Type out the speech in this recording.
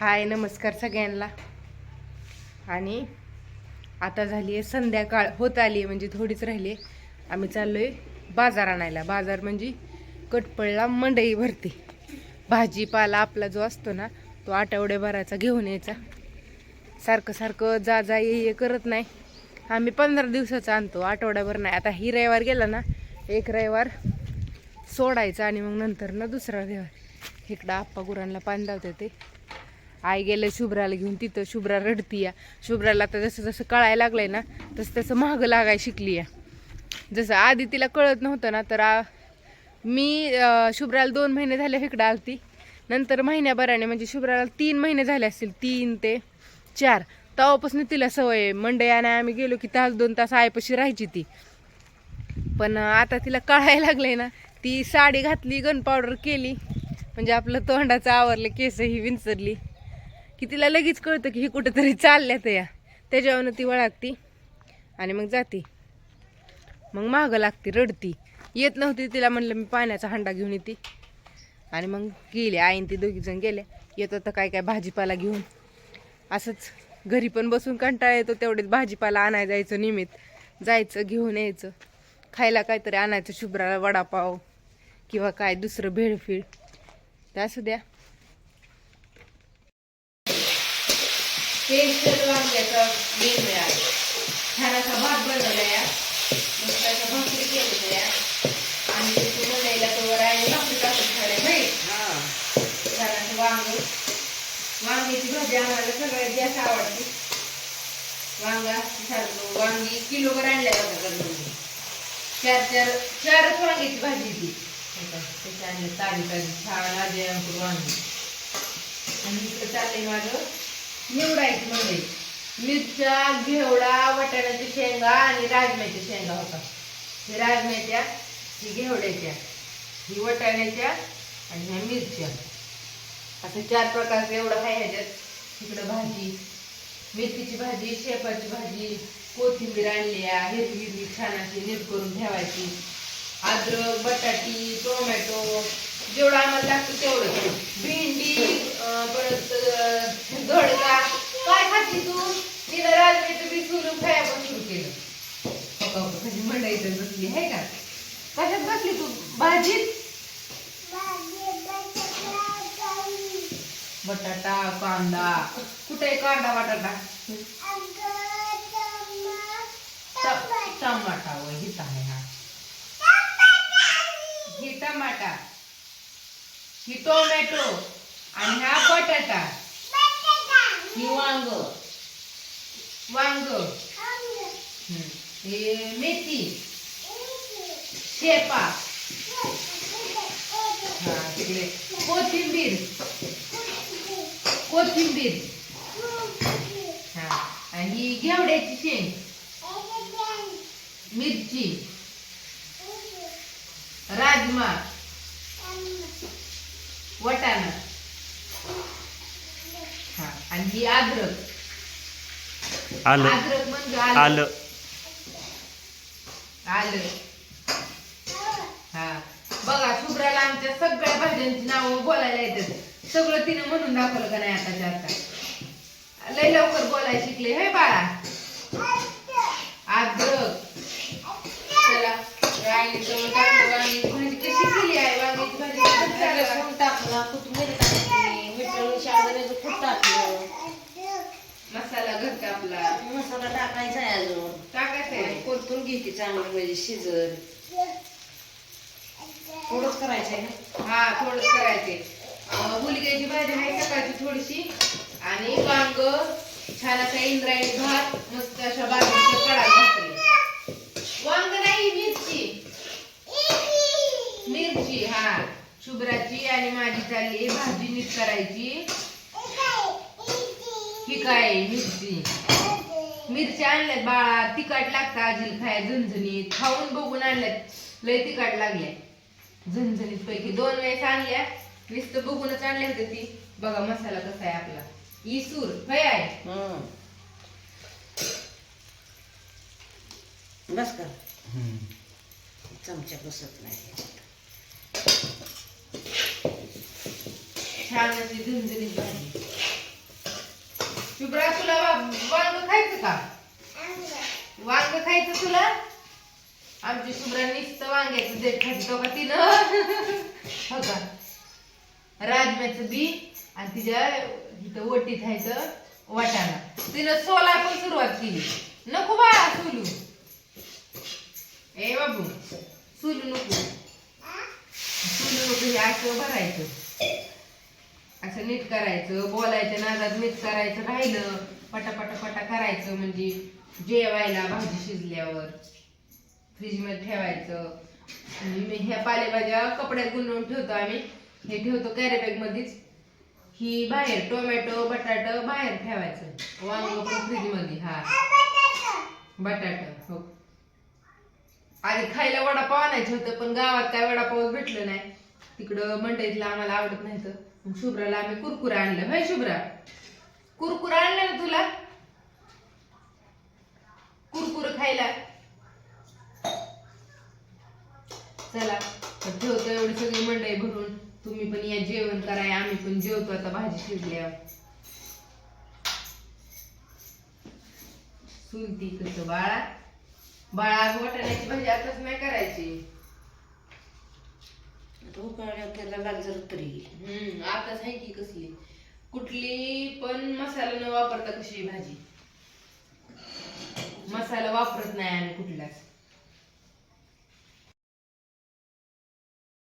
हाय नमस्कार सगळ्यांना. आणि आता झाली आहे संध्याकाळ. होत आली आहे म्हणजे थोडीच राहिली आहे. आम्ही चाललो आहे बाजार आणायला. बाजार म्हणजे कटपळला मंडई भरते. भाजीपाला आपला जो असतो ना तो आठवड्याभराचा घेऊन यायचा. सारखं सारखं जा जा ये ये करत नाही. आम्ही पंधरा दिवसाचा आणतो आठवड्याभर नाही. आता ही रविवार गेला ना एक रविवार सोडायचा आणि मग नंतर ना दुसरा रविवार. इकडं आप्पा गुरांना पाणी लावते ते. आई गेलं शुभ्राला घेऊन तिथं शुभ्रा रडती या शुभ्राला आता जसं जसं कळायला लागलंय ना तसं तसं महाग लागाय शिकली या जसं आधी तिला कळत नव्हतं ना तर मी शुभ्राला दोन महिने झाले इकडं आलती. नंतर महिन्याभराने म्हणजे शुभ्राला तीन महिने झाले असतील तीन ते चार. तेव्हापासून तिला सवय आहे. मंडयाने आम्ही गेलो की तास दोन तास आईपाशी राहायची ती. पण आता तिला कळायला लागलंय ना ती साडी घातली गन पावडर केली. म्हणजे आपलं तोंडाचं आवरलं केसही विंचरली. की तिला लगेच कळतं की ही कुठंतरी चालल्यात या. त्याच्यावरनं ती वळागती आणि मग जाते. मग मागं लागते रडती. येत नव्हती तिला म्हणलं मी पाण्याचा हंडा घेऊन येते. आणि मग गेले आईन ती दोघीजण गेले येत होतं काय काय भाजीपाला घेऊन. असंच घरी पण बसून कंटाळा येतो तेवढेच भाजीपाला आणायला जायचं निमित्त. जायचं घेऊन यायचं. खायला काहीतरी आणायचं शुभ्राला वडापाव किंवा काय दुसरं भेळफीळ. तर असू द्या. स्पेशल वांग्याचा मेन मिळाला. छान असा भात बनवला या. त्याच्या भाकरी केलं या आणि तू बनायला तो राहिले भाकरी टाकून खायला नाही छान असं वांग. वांग्याची भाजी आम्हाला सगळ्यात जास्त आवडते. वांगा सारखं वांगी किलोभर आणल्या होत्या करून चार चार चारच वांग्याची भाजी ती. त्याची आणली ताजी ताजी छान आजी अंकुर वांगी. आणि इकडे चाललंय माझं निवडायची म्हणजे मिरच्या घेवडा वाटाण्याच्या शेंगा आणि राजम्याच्या शेंगा होता. ही राजम्याच्या ही घेवड्याच्या ही वाटाण्याच्या आणि ह्या मिरच्या. असं चार प्रकारचं एवढं आहे ह्याच्यात. इकडं भाजी मेथीची भाजी शेपाची भाजी कोथिंबीर आणली आहे हिरवी हिरवी छान अशी नीट करून ठेवायची. अद्रक बटाटी टोमॅटो जेवढं आम्हाला लागतं तेवढं भेंडी परत अं, दोडका काय खाती तू तिला राजमीचं बी सुरू खाया पण सुरू केलं हो का, हो का, कशी मंडईचं बसली आहे का कशात बसली तू भाजीत बटाटा कांदा. कुठे कांदा बटाटा? टमाटा व हिता आहे हा. ही टमाटा. ही टोमॅटो. आणि हा बटाटा. ही वांग. वांग. हे मेथी. शेपा. हा तिकडे कोथिंबीर. कोथिंबीर. हा. आणि ही घेवड्याची शेंग. मिरची. राजमा. वटाणा. हा. आणि ही अद्रक. आलं. अद्रक म्हणजे आलं. आलं. आलं. हा. बघा शुभ्राला आमच्या सगळ्या भाज्यांची नावं बोलायला येतात. सगळं तिने म्हणून दाखवलं का नाही आताच्या आता लय लवकर बोलायला शिकले हे बाळा? अद्रक चला वांगी टोमॅटो टाकलं, वांग्याची भाजी कशी केली आहे वांग्याची भाजी कशी झाली? लसूण टाकला कोथिंबीर मसाला घरचा आपला मसाला टाकायचा आहे अजून. टाकायचं आहे. घ्यायची चांगलं म्हणजे शिजत थोडंच करायचं आहे ना? हा थोडं करायचे अं, मुलग्याची भाजी आहे सकाळची थोडीशी. आणि वांग छान असा इंद्रायणी भात मस्त अशा बाजरीच्या कडा घातली वांग नाही मिरची. मिरची हा. शुभ्राची आणि माझी चालली भाजी नीट करायची. ही काय मिरची? मिरची आणल्यात बाळा तिखट लागतं आजील खाय झणझणीत. खाऊन बघून आणल्यात. लय तिखट लागल्या झणझणीत पैकी दोन वेळेस आणल्या नुसतं बघूनच आणल्या होत्या ती. बघा मसाला कसा आहे आपला. इसूर होय आहे बस कर. चमचा बसत नाही. छान अशी झणझणीत भाजी. शुभ्रा तुला वा- वांग खायचं का? वांग खायचं तुला? आमची शुभ्रा नुसतं वांग्याचं देठ खाते तो का तिनं. हो का? राजम्याचं बी आणि तिच्या इथं ओटीत खायचं वाटाणा. तिनं सोला पण सुरुवात केली. नको बाळा सोलू. ए बाबू सोलू नको. सोलू नको हे असं भरायचं. असं नीट करायचं बोलायचं नादात नीट करायचं राहिलं पटापटा पटा पटा करायचं म्हणजे जेवायला भाजी शिजल्यावर. फ्रीजमध्ये ठेवायचं. आणि मी ह्या पालेभाज्या कपड्यात गुंडवून ठेवतो आम्ही. हे ठेवतो कॅरी बॅग मध्येच. ही बाहेर टोमॅटो बटाट बाहेर ठेवायचं. वांग पण फ्रीजमध्ये हा. बटाट हो. आधी खायला वडापाव आणायचं होतं पण गावात काय वडापाव भेटलं नाही. तिकडं मंडईतलं आम्हाला आवडत नाही तर मग शुभ्राला आम्ही कुरकुरा आणलं. भाई शुभ्रा? कुरकुरा आणलं ना तुला? कुरकुर खायला. चला तर ठेवतो एवढी सगळी मंडई भरून. तुम्ही पण या जेवण कराय आम्ही पण जेवतो आता भाजी शिजल्यावर. सुलती कसं बाळा. बाळा वाटाण्याची भाजी आताच नाही करायची. त्याला तरी हम्म आताच आहे की कसली. कुठली पण मसाला न वापरता कशी भाजी? मसाला वापरत नाही आम्ही कुठलाच.